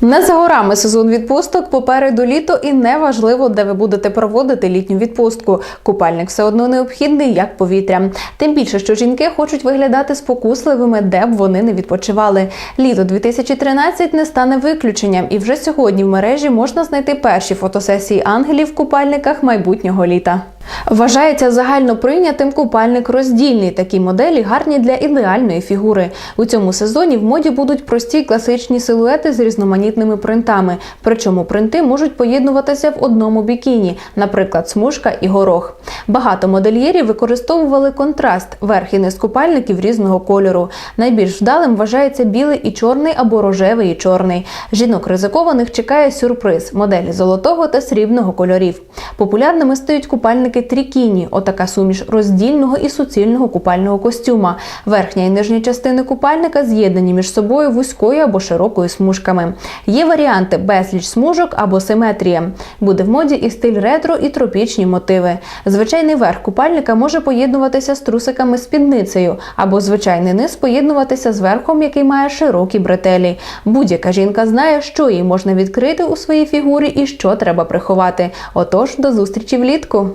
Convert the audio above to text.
Не за горами сезон відпусток, попереду літо і не важливо, де ви будете проводити літню відпустку. Купальник все одно необхідний, як повітря. Тим більше, що жінки хочуть виглядати спокусливими, де б вони не відпочивали. Літо 2013 не стане виключенням, і вже сьогодні в мережі можна знайти перші фотосесії ангелів в купальниках майбутнього літа. Вважається загально прийнятим купальник роздільний. Такі моделі гарні для ідеальної фігури. У цьому сезоні в моді будуть прості класичні силуети з різноманітними принтами. Причому принти можуть поєднуватися в одному бікіні, наприклад, смужка і горох. Багато модельєрів використовували контраст верх і низ купальників різного кольору. Найбільш вдалим вважається білий і чорний або рожевий і чорний. Жінок ризикованих чекає сюрприз моделі золотого та срібного кольорів. Популярними стають купальники трікіні, отака суміш роздільного і суцільного купального костюма. Верхня і нижня частини купальника з'єднані між собою вузькою або широкою смужками. Є варіанти безліч смужок або симетрія. Буде в моді і стиль ретро, і тропічні мотиви. Звичайний верх купальника може поєднуватися з трусиками спідницею, або звичайний низ поєднуватися з верхом, який має широкі бретелі. Будь-яка жінка знає, що їй можна відкрити у своїй фігурі і що треба приховати. Отож, до зустрічі влітку!